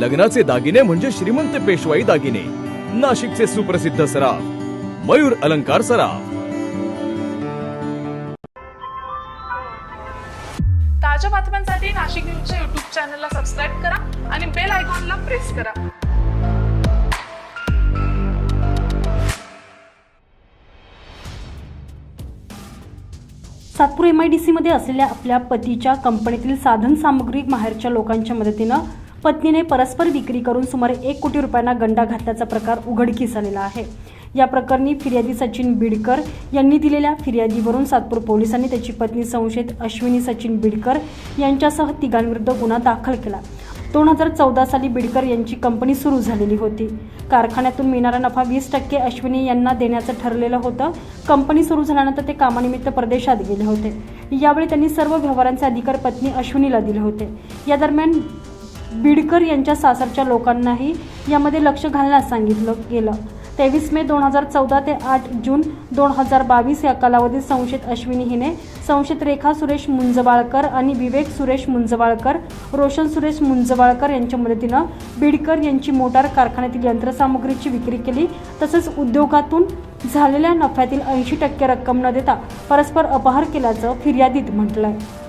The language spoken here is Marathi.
लग्नाचे दागिने म्हणजे श्रीमंत पेशवाई दागिने. नाशिकचे सुप्रसिद्ध सराफ मयूर अलंकार सराफ. ताज्या बातम्यांसाठी नाशिक न्यूजच्या युट्यूब चॅनलला सबस्क्राईब करा आणि बेल आयकॉनला प्रेस करा. सातपूर एम आय डी सीमध्ये असलेल्या आपल्या पतीच्या कंपनीतील साधन सामग्री माहेरच्या लोकांच्या मदतीनं पत्नीने परस्पर विक्री करून सुमारे एक कोटी रुपयांना गंडा घातल्याचा प्रकार उघडकीस आलेला आहे. या प्रकरणी फिर्यादी सचिन बिडकर यांनी दिलेल्या फिर्यादीवरून सातपूर पोलिसांनी त्याची पत्नी संशयित अश्विनी सचिन बिडकर यांच्यासह तिघांविरुद्ध गुन्हा दाखल केला. दोन हजार चौदा साली बिडकर यांची कंपनी सुरू झालेली होती. कारखान्यातून मिळणारा नफा वीस टक्के अश्विनी यांना देण्याचं ठरलेलं होतं. कंपनी सुरू झाल्यानंतर ते कामानिमित्त परदेशात गेले होते. यावेळी त्यांनी सर्व व्यवहारांचे अधिकार पत्नी अश्विनीला दिले होते. या दरम्यान बिडकर यांच्या सासरच्या लोकांनाही यामध्ये लक्ष घालण्यास सांगितलं गेलं. तेवीस मे दोन हजार चौदा ते आठ जून दोन हजार बावीस या कालावधीत संशयित अश्विनी हिने संशयित रेखा सुरेश मुंजवाळकर आणि विवेक सुरेश मुंजवाळकर रोशन सुरेश मुंजवाळकर यांच्या मदतीनं बिडकर यांची मोटार कारखान्यातील यंत्रसामुग्रीची विक्री केली. तसंच उद्योगातून झालेल्या नफ्यातील ऐंशी टक्के रक्कम न देता परस्पर अपहार केल्याचं फिर्यादीत म्हटलं आहे